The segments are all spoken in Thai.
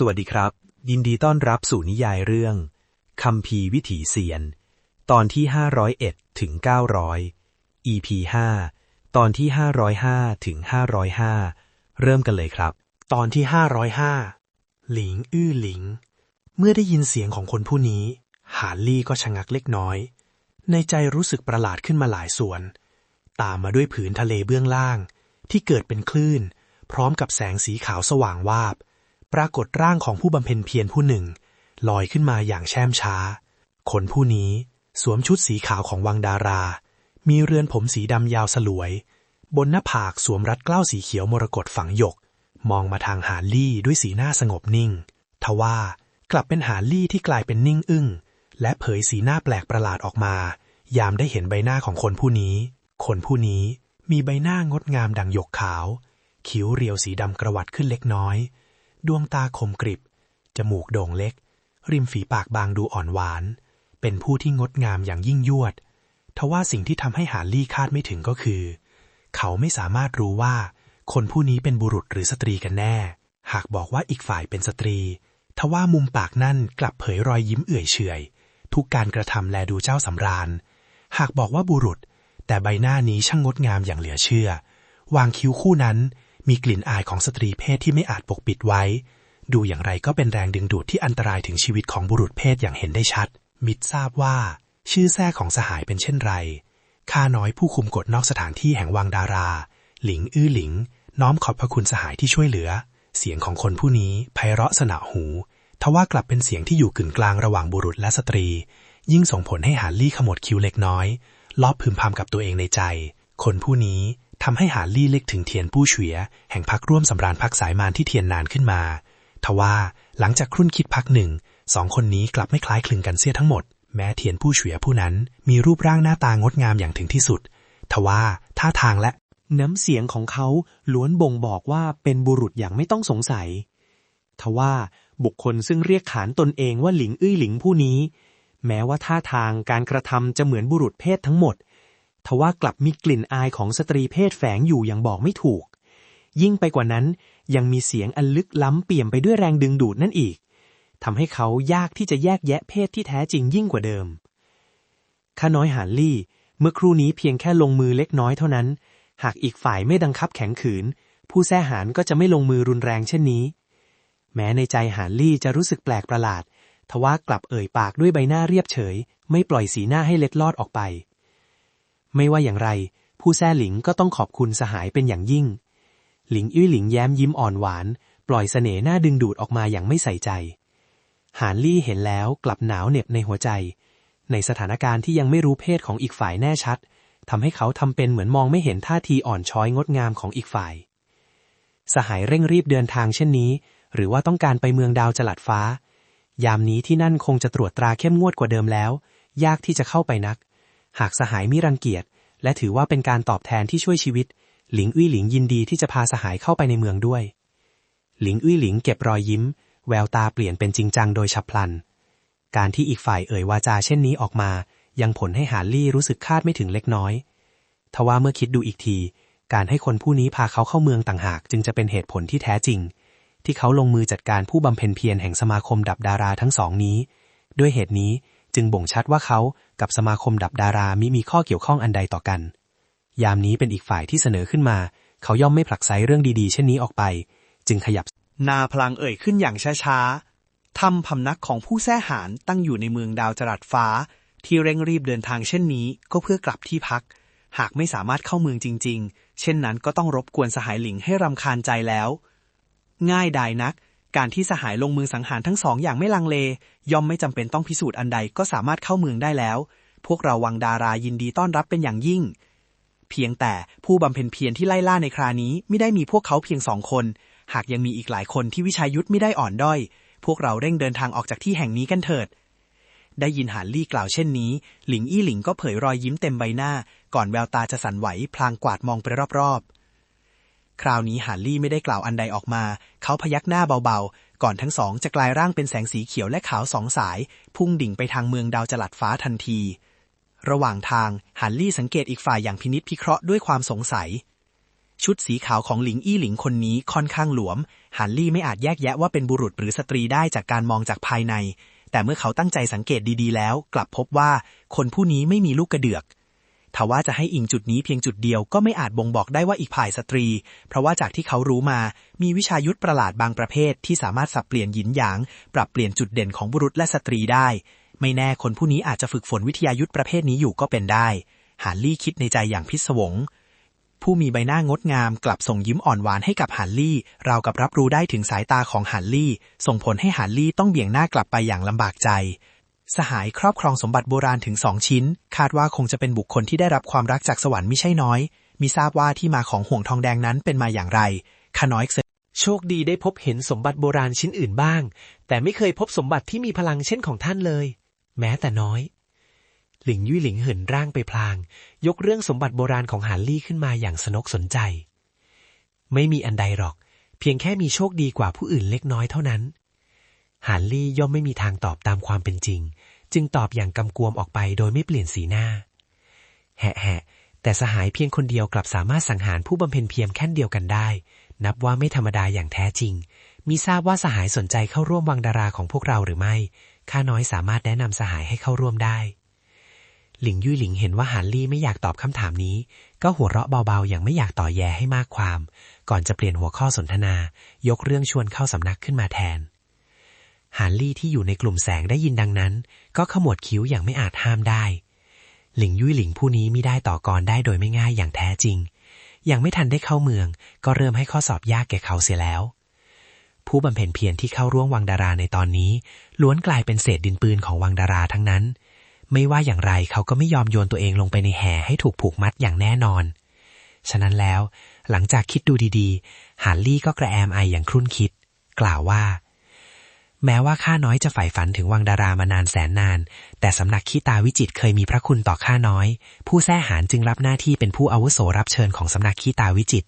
สวัสดีครับ ยินดีต้อนรับสู่นิยายเรื่องคัมภีร์วิถีเสียน ตอนที่ 501 ถึง 900 EP 5 ตอนที่ 505 ถึง 505 เริ่มกันเลยครับ ตอนที่ 505 หลิงอื้อหลิง เมื่อได้ยินเสียงของคนผู้นี้ หานลี่ก็ชะงักเล็กน้อย ในใจรู้สึกประหลาดขึ้นมาหลายส่วน ตามมาด้วยผืนทะเลเบื้องล่าง ที่เกิดเป็นคลื่น พร้อมกับแสงสีขาวสว่างวาบ ปรากฏร่างของผู้บำเพ็ญเพียรผู้หนึ่ง ลอยขึ้นมาอย่างแช่มช้า คนผู้นี้สวมชุดสีขาวของวังดารา มีเรือนผมสีดำยาวสลวย บนหน้าผากสวมรัดเกล้าสีเขียวมรกตฝังหยก มองมาทางหาลี่ด้วยสีหน้าสงบนิ่ง ทว่ากลับเป็นหาลี่ที่กลายเป็นนิ่งอึ้ง และเผยสีหน้าแปลกประหลาดออกมา ยามได้เห็นใบหน้าของคนผู้นี้ คนผู้นี้มีใบหน้างดงามดังหยกขาว คิ้วเรียวสีดำกระวัดขึ้นเล็กน้อย ดวงตาคมกริบ จมูกโด่งเล็ก ริมฝีปากบางดูอ่อนหวาน เป็นผู้ที่งดงามอย่างยิ่งยวด ทว่าสิ่งที่ทำให้หาลี่คาดไม่ถึงก็คือ เขาไม่สามารถรู้ว่า คนผู้นี้เป็นบุรุษหรือสตรีกันแน่ หากบอกว่าอีกฝ่ายเป็นสตรี ทว่ามุมปากนั่นกลับเผยรอยยิ้มเอื่อยเฉยทุกการกระทำแลดูเจ้าสำราญ หากบอกว่าบุรุษ แต่ใบหน้านี้ช่างงดงามอย่างเหลือเชื่อ วางคิ้วคู่นั้น มีกลิ่นอายของสตรีเพศที่ไม่อาจปกปิดไว้ ดูอย่างไรก็เป็นแรงดึงดูดที่อันตรายถึงชีวิตของบุรุษเพศอย่างเห็นได้ชัด มิตรทราบว่า ชื่อแท้ของสหายเป็นเช่นไรข้าน้อยผู้คุมกฎนอกสถานที่แห่งวังดารา หลิงอื้อหลิง น้อมขอบพระคุณสหายที่ช่วยเหลือ เสียงของคนผู้นี้ไพเราะสนะหู ทว่ากลับเป็นเสียงที่อยู่กึ่งกลางระหว่างบุรุษและสตรี ยิ่งส่งผลให้หาลี่ขมวดคิ้วเล็กน้อย ลอบพึมพำกับตัวเองในใจ คนผู้นี้ ทำให้หาลี่เล็กถึงเทียนผู้เฉวียแห่งพักร่วมสำราญพักสายมานที่เทียนนานขึ้นมา ทว่าหลังจากครุ่นคิดพักหนึ่งสองคนนี้กลับไม่คล้ายคลึงกันเสียทั้งหมด แม้เทียนผู้เฉวียผู้นั้นมีรูปร่างหน้าตางดงามอย่างถึงที่สุด ทว่าท่าทางและน้ำเสียงของเขาล้วนบ่งบอกว่าเป็นบุรุษอย่างไม่ต้องสงสัย ทว่าบุคคลซึ่งเรียกขานตนเองว่าหลิงอื้อหลิงผู้นี้ แม้ว่าท่าทางการกระทำจะเหมือนบุรุษเพศทั้งหมด ทว่ากลับมีกลิ่นอายของสตรีเพศแฝงอยู่อย่างบอกไม่ถูก ยิ่งไปกว่านั้นยังมีเสียงอันลึกล้ำเปี่ยมไปด้วยแรงดึงดูดนั่นอีกทำให้เขายากที่จะแยกแยะเพศที่แท้จริงยิ่งกว่าเดิม ข้าน้อยหานลี่ เมื่อครู่นี้เพียงแค่ลงมือเล็กน้อยเท่านั้น หากอีกฝ่ายไม่ดังคับแข็งขืน ผู้แท้หานก็จะไม่ลงมือรุนแรงเช่นนี้ แม้ในใจหานลี่จะรู้สึกแปลกประหลาด ทว่ากลับเอ่ยปากด้วยใบหน้าเรียบเฉย ไม่ปล่อยสีหน้าให้เล็ดลอดออกไป ไม่ว่าอย่างไร ผู้แท้หลิงก็ต้องขอบคุณสหายเป็นอย่างยิ่ง หลิงอื้หลิงแย้มยิ้มอ่อนหวาน ปล่อยเสน่ห์หน้าดึงดูดออกมาอย่างไม่ใส่ใจ หานลี่เห็นแล้วกลับหนาวเหน็บในหัวใจ ในสถานการณ์ที่ยังไม่รู้เพศของอีกฝ่ายแน่ชัดทำให้เขาทำเป็นเหมือนมองไม่เห็นท่าทีอ่อนช้อยงดงามของอีกฝ่าย สหายเร่งรีบเดินทางเช่นนี้ หรือว่าต้องการไปเมืองดาวจลัดฟ้า ยามนี้ที่นั่นคงจะตรวจตราเข้มงวดกว่าเดิมแล้ว ยากที่จะเข้าไปนัก หากสหายมิรังเกียจ และถือว่าเป็นการตอบแทนที่ช่วยชีวิต หลิงอุ้ยหลิงยินดีที่จะพาสหายเข้าไปในเมืองด้วย หลิงอุ้ยหลิงเก็บรอยยิ้ม แววตาเปลี่ยนเป็นจริงจังโดยฉับพลัน การที่อีกฝ่ายเอ่ยวาจาเช่นนี้ออกมา ยังผลให้หาลี่รู้สึกคาดไม่ถึงเล็กน้อย ทว่าเมื่อคิดดูอีกที การให้คนผู้นี้พาเขาเข้าเมืองต่างหาก จึงจะเป็นเหตุผลที่แท้จริง ที่เขาลงมือจัดการผู้บำเพ็ญเพียรแห่งสมาคมดับดาราทั้งสองนี้ ด้วยเหตุนี้ จึงบ่งชัดว่าเขากับสมาคมดับดารามิมีข้อเกี่ยวข้องอันใดต่อกัน ยามนี้เป็นอีกฝ่ายที่เสนอขึ้นมา เขาย่อมไม่ผลักไสเรื่องดีๆ เช่นนี้ออกไป จึงขยับ นาพลางเอ่ยขึ้นอย่างช้าๆทำพำนักของผู้แท้หารตั้งอยู่ในเมืองดาวจรัสฟ้า ที่เร่งรีบเดินทางเช่นนี้ก็เพื่อกลับที่พัก หากไม่สามารถเข้าเมืองจริง ๆ เช่นนั้นก็ต้องรบกวนสหายหลิงให้รำคาญใจแล้ว ง่ายดายนัก การที่สหายลงมือสังหารทั้งสองอย่างไม่ลังเล ย่อมไม่จำเป็นต้องพิสูจน์อันใดก็สามารถเข้าเมืองได้แล้ว พวกเราวังดารายินดีต้อนรับเป็นอย่างยิ่ง เพียงแต่ผู้บำเพ็ญเพียรที่ไล่ล่าในครานี้ไม่ได้มีพวกเขาเพียงสองคน หากยังมีอีกหลายคนที่วิชัยยุทธไม่ได้อ่อนด้อย พวกเราเร่งเดินทางออกจากที่แห่งนี้กันเถิด ได้ยินหานลี่กล่าวเช่นนี้ หลิงอี้หลิงก็เผยรอยยิ้มเต็มใบหน้า ก่อนแววตาจะสั่นไหวพลางกวาดมองไปรอบๆ คราวนี้หานลี่ไม่ได้กล่าวอันใดออกมา เขาพยักหน้าเบาๆ ก่อนทั้งสองจะกลายร่างเป็นแสงสีเขียวและขาวสองสาย พุ่งดิ่งไปทางเมืองดาวจลัดฟ้าทันที ระหว่างทางฮันลี่สังเกตอีกฝ่ายอย่างพินิษพิเคราะห์ด้วยความสงสัย ชุดสีขาวของหลิงอี้หลิงคนนี้ค่อนข้างหลวมฮันลี่ไม่อาจแยกแยะว่าเป็นบุรุษหรือสตรีได้จากการมองจากภายใน แต่เมื่อเขาตั้งใจสังเกตดีๆ แล้ว กลับพบว่าคนผู้นี้ไม่มีลูกกระเดือก ทว่าจะให้อิงจุดนี้เพียงจุดเดียวก็ไม่อาจบ่งบอกได้ว่าอีกฝ่ายสตรี เพราะว่าจากที่เขารู้มา มีวิชายุทธประหลาดบางประเภท ที่สามารถสับเปลี่ยนหยินหยาง ปรับเปลี่ยนจุดเด่นของบุรุษและสตรีได้ ไม่แน่คนผู้นี้อาจจะฝึกฝนวิทยายุทธประเภทนี้อยู่ก็เป็นได้ฮาร์ลี่คิดในใจอย่างพิศวง ผู้มีใบหน้างดงามกลับส่งยิ้มอ่อนหวานให้กับฮาร์ลี่ ราวกับรับรู้ได้ถึงสายตาของฮาร์ลี่ ส่งผลให้ฮาร์ลี่ต้องเบี่ยงหน้ากลับไปอย่างลำบากใจ สหายครอบครองสมบัติโบราณถึงสองชิ้น คาดว่าคงจะเป็นบุคคลที่ได้รับความรักจากสวรรค์ไม่ใช่น้อย มีทราบว่าที่มาของห่วงทองแดงนั้นเป็นมาอย่างไรข้าน้อยเสโชคดีได้พบเห็นสมบัติโบราณชิ้นอื่นบ้าง แต่ไม่เคยพบสมบัติที่มีพลังเช่นของท่านเลย แม้แต่น้อย หลิงยุ่ยหลิงเหินร่างไปพลาง ยกเรื่องสมบัติโบราณของหานลี่ขึ้นมาอย่างสนกสนใจ ไม่มีอันใดหรอก เพียงแค่มีโชคดีกว่าผู้อื่นเล็กน้อยเท่านั้น หานลี่ย่อมไม่มีทางตอบตามความเป็นจริง จึงตอบอย่างกำกวมออกไปโดยไม่เปลี่ยนสีหน้า แหะๆแต่สหายเพียงคนเดียวกลับสามารถสังหารผู้บำเพ็ญเพียรแค่นเดียวกันได้ นับว่าไม่ธรรมดาอย่างแท้จริง มีทราบว่าสหายสนใจเข้าร่วมวังดาราของพวกเราหรือไม่ ข้าน้อยสามารถแนะนำสหายให้เข้าร่วมได้ หลิงยุ่ยหลิงเห็นว่าหานลี่ไม่อยากตอบคำถามนี้ ก็หัวเราะเบาๆ อย่างไม่อยากต่อแยให้มากความ ก่อนจะเปลี่ยนหัวข้อสนทนา ยกเรื่องชวนเข้าสำนักขึ้นมาแทน หานลี่ที่อยู่ในกลุ่มแสงได้ยินดังนั้น ก็ขมวดคิ้วอย่างไม่อาจห้ามได้ หลิงยุ่ยหลิงผู้นี้มิได้ต่อกรได้โดยไม่ง่ายอย่างแท้จริง ยังไม่ทันได้เข้าเมือง ก็เริ่มให้ข้อสอบยากแก่เขาเสียแล้ว ผู้บำเพ็ญเพียรที่เข้าร่วมวังดาราในตอนนี้ ล้วนกลายเป็นเศษดินปืนของวังดาราทั้งนั้น ไม่ว่าอย่างไรเขาก็ไม่ยอมโยนตัวเองลงไปในแห่ให้ถูกผูกมัดอย่างแน่นอน ฉะนั้นแล้ว หลังจากคิดดูดีๆ หานลี่ก็กระแอมไออย่างครุ่นคิด กล่าวว่า แม้ว่าข้าน้อยจะใฝ่ฝันถึงวังดารามานานแสนนาน แต่สำนักขี้ตาวิจิตเคยมีพระคุณต่อข้าน้อย ผู้แท้หานจึงรับหน้าที่เป็นผู้อาวุโสรับเชิญของสำนักขี้ตาวิจิต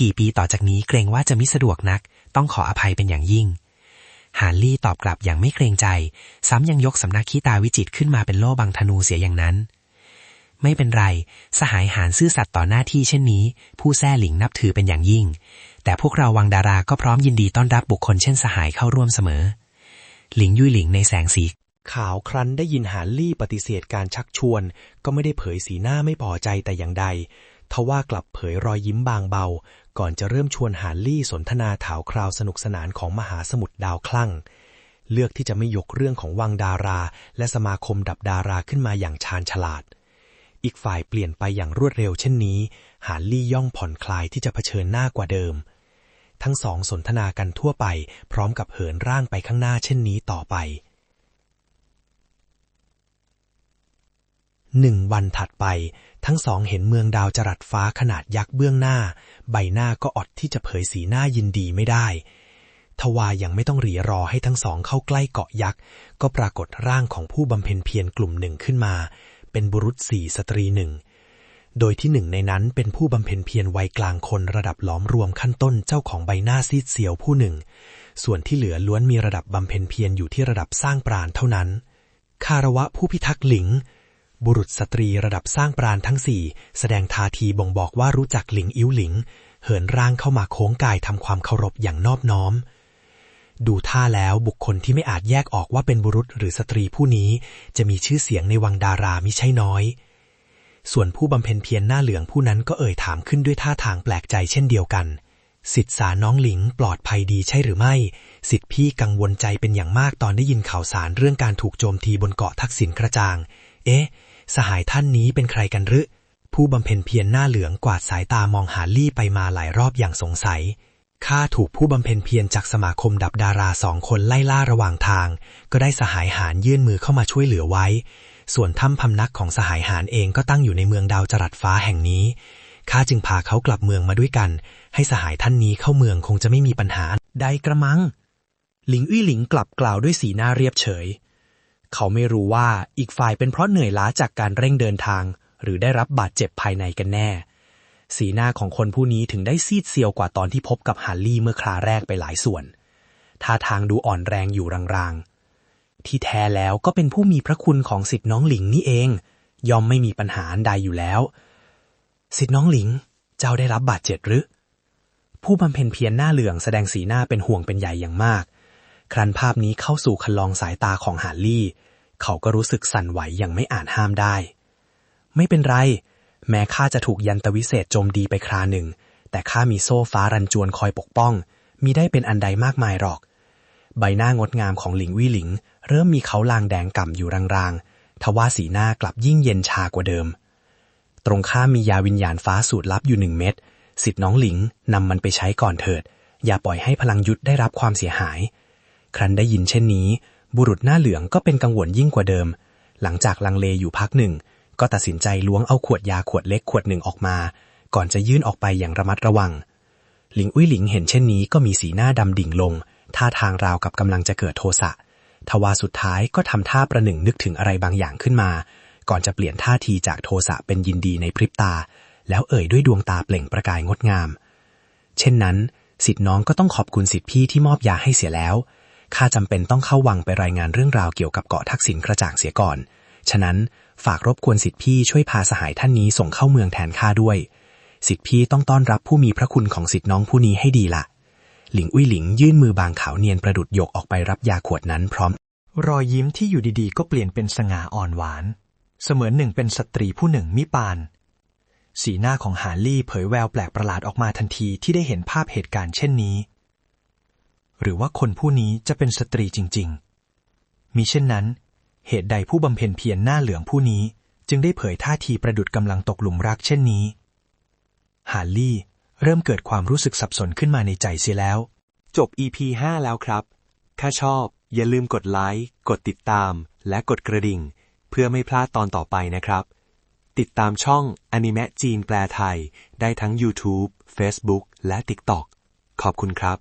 กี่ปีต่อจากนี้เกรงว่าจะมิสะดวกนัก ต้องขออภัยเป็นอย่างยิ่ง หานลี่ตอบกลับอย่างไม่เกรงใจ ซ้ำยังยกสำนักขี้ตาวิจิตขึ้นมาเป็นโล่บังธนูเสียอย่างนั้น ไม่เป็นไร สหายหานซื่อสัตย์ต่อหน้าที่เช่นนี้ ผู้แท้หลิงนับถือเป็นอย่างยิ่ง แต่พวกเราวังดาราก็พร้อมยินดีต้อนรับบุคคลเช่นสหายเข้าร่วมเสมอ หลิงยุยหลิงในแสงสีขาวครั้นได้ยินหานลี่ปฏิเสธการชักชวน ก็ไม่ได้เผยสีหน้าไม่พอใจแต่อย่างใด ทว่ากลับเผยรอยยิ้มบางเบา ก่อนจะเริ่มชวนหานลี่สนทนาถาวคราวสนุกสนานของมหาสมุทรดาวคลั่ง เลือกที่จะไม่ยกเรื่องของวังดารา และสมาคมดับดาราขึ้นมาอย่างชาญฉลาด อีกฝ่ายเปลี่ยนไปอย่างรวดเร็วเช่นนี้ หานลี่ย่องผ่อนคลายที่จะเผชิญหน้ากว่าเดิม ทั้งสองสนทนากันทั่วไป พร้อมกับเหินร่างไปข้างหน้าเช่นนี้ต่อไปหนึ่งวันถัดไป ทั้งสองเห็นเมืองดาวจรัสฟ้าขนาดยักษ์เบื้องหน้า ใบหน้าก็อดที่จะเผยสีหน้ายินดีไม่ได้ทว่ายังไม่ต้องรีรอให้ทั้งสองเข้าใกล้เกาะยักษ์ ก็ปรากฏร่างของผู้บำเพ็ญเพียรกลุ่มหนึ่งขึ้นมา เป็นบุรุษสี่สตรีหนึ่ง โดยที่หนึ่งในนั้นเป็นผู้บำเพ็ญเพียรวัยกลางคนระดับหลอมรวมขั้นต้นเจ้าของใบหน้าซีดเซียวผู้หนึ่ง ส่วนที่เหลือล้วนมีระดับบำเพ็ญเพียรอยู่ที่ระดับสร้างปราณเท่านั้น คารวะผู้พิทักษ์หลิง บุรุษสตรีระดับสร้างปราณทั้งสี่แสดงท่าทีบ่งบอกว่ารู้จักหลิงอิ้วหลิง เหินร่างเข้ามาโค้งกายทำความเคารพอย่างนอบน้อมดูท่าแล้วบุคคลที่ไม่อาจแยกออกว่าเป็นบุรุษหรือสตรีผู้นี้ จะมีชื่อเสียงในวังดารามิใช่น้อย ส่วนผู้บำเพ็ญเพียรหน้าเหลืองผู้นั้นก็เอ่ยถามขึ้นด้วยท่าทางแปลกใจเช่นเดียวกันสิทธิสาน้องหลิงปลอดภัยดีใช่หรือไม่ สิทธิพี่กังวลใจเป็นอย่างมากตอนได้ยินข่าวสารเรื่องการถูกโจมตีบนเกาะทักษิณกระจาง เอ๊ะ สหายท่านนี้เป็นใครกันหรือ ผู้บำเพ็ญเพียรหน้าเหลืองกวาดสายตามองหาลี่ไปมาหลายรอบอย่างสงสัย ข้าถูกผู้บำเพ็ญเพียรจากสมาคมดับดาราสองคนไล่ล่าระหว่างทาง ก็ได้สหายหารยื่นมือเข้ามาช่วยเหลือไว้ ส่วนถ้ำพำนักของสหายหารเองก็ตั้งอยู่ในเมืองดาวจรัสฟ้าแห่งนี้ ข้าจึงพาเขากลับเมืองมาด้วยกัน ให้สหายท่านนี้เข้าเมืองคงจะไม่มีปัญหา ใดกระมัง หลิงอุ้ยหลิงกลับกล่าวด้วยสีหน้าเรียบเฉย เขาไม่รู้ว่าอีกฝ่ายเป็นเพราะเหนื่อยล้าจากการเร่งเดินทาง หรือได้รับบาดเจ็บภายในกันแน่ สีหน้าของคนผู้นี้ถึงได้ซีดเซียวกว่าตอนที่พบกับฮาร์ลี่เมื่อคราแรกไปหลายส่วน ท่าทางดูอ่อนแรงอยู่รางๆ ที่แท้แล้วก็เป็นผู้มีพระคุณของสิทธิ์น้องหลิงนี่เองยอมไม่มีปัญหาใดอยู่แล้ว สิทธิ์น้องหลิง เจ้าได้รับบาดเจ็บหรือ ผู้บำเพ็ญเพียรหน้าเหลืองแสดงสีหน้าเป็นห่วงเป็นใยอย่างมาก ครั้นภาพนี้เข้าสู่คันลองสายตาของฮาร์ลี่ เขาก็รู้สึกสั่นไหวอย่างไม่อาจห้ามได้ ไม่เป็นไร แม้ข้าจะถูกยันตวิเศษโจมดีไปคราหนึ่ง แต่ข้ามีโซ่ฟ้ารันจวนคอยปกป้อง มีได้เป็นอันใดมากมายหรอก ใบหน้างดงามของหลิงวี่หลิง เริ่มมีเขาลางแดงก่ำอยู่รางๆ ทว่าสีหน้ากลับยิ่งเย็นชากว่าเดิม ตรงข้ามมียาวิญญาณฟ้าสูตรลับอยู่หนึ่งเม็ดสิทธิ์น้องหลิงนำมันไปใช้ก่อนเถิด อย่าปล่อยให้พลังยุทธได้รับความเสียหาย ครั้นได้ยินเช่นนี้ บุรุษหน้าเหลืองก็เป็นกังวลยิ่งกว่าเดิม หลังจากลังเลอยู่พักหนึ่ง ก็ตัดสินใจล้วงเอาขวดยาขวดเล็กขวดหนึ่งออกมา ก่อนจะยื่นออกไปอย่างระมัดระวัง หลิงอุ้ยหลิงเห็นเช่นนี้ก็มีสีหน้าดำดิ่งลง ท่าทางราวกับกำลังจะเกิดโทสะทว่าสุดท้ายก็ทำท่าประหนึ่งนึกถึงอะไรบางอย่างขึ้นมา ก่อนจะเปลี่ยนท่าทีจากโทสะเป็นยินดีในพริบตา แล้วเอ่ยด้วยดวงตาเปล่งประกายงดงาม เช่นนั้น สิทธิน้องก็ต้องขอบคุณสิทธิพี่ที่มอบยาให้เสียแล้วข้าจำเป็นต้องเข้าวังไปรายงานเรื่องราวเกี่ยวกับเกาะทักษิณกระจ่างเสียก่อน ฉะนั้นฝากรบกวนสิทธิพี่ช่วยพาสหายท่านนี้ส่งเข้าเมืองแทนข้าด้วย สิทธิพี่ต้องต้อนรับผู้มีพระคุณของสิทธิน้องผู้นี้ให้ดีล่ะ หลิงอุ้ยหลิงยื่นมือบางขาวเนียนประดุดหยกออกไปรับยาขวดนั้นพร้อม รอยยิ้มที่อยู่ดีๆ ก็เปลี่ยนเป็นสง่าอ่อนหวาน เสมือนหนึ่งเป็นสตรีผู้หนึ่งมิปาน สีหน้าของฮาร์ลี่เผยแววแปลกประหลาดออกมาทันทีที่ได้เห็นภาพเหตุการณ์เช่นนี้ หรือว่าคนผู้นี้จะเป็นสตรีจริง ๆ มิเช่นนั้น เหตุใดผู้บำเพ็ญเพียรหน้าเหลืองผู้นี้ จึงได้เผยท่าทีประดุดกำลังตกหลุมรักเช่นนี้ฮาร์ลี่ เริ่มเกิดความรู้สึกสับสนขึ้นมาในใจเสียแล้ว จบ EP 5 แล้วครับ ถ้าชอบ อย่าลืมกดไลค์ กดติดตาม และกดกระดิ่ง เพื่อไม่พลาดตอนต่อไปนะครับ ติดตามช่องอนิเมะจีนแปลไทย ได้ทั้ง YouTube Facebook และ TikTok ขอบคุณครับ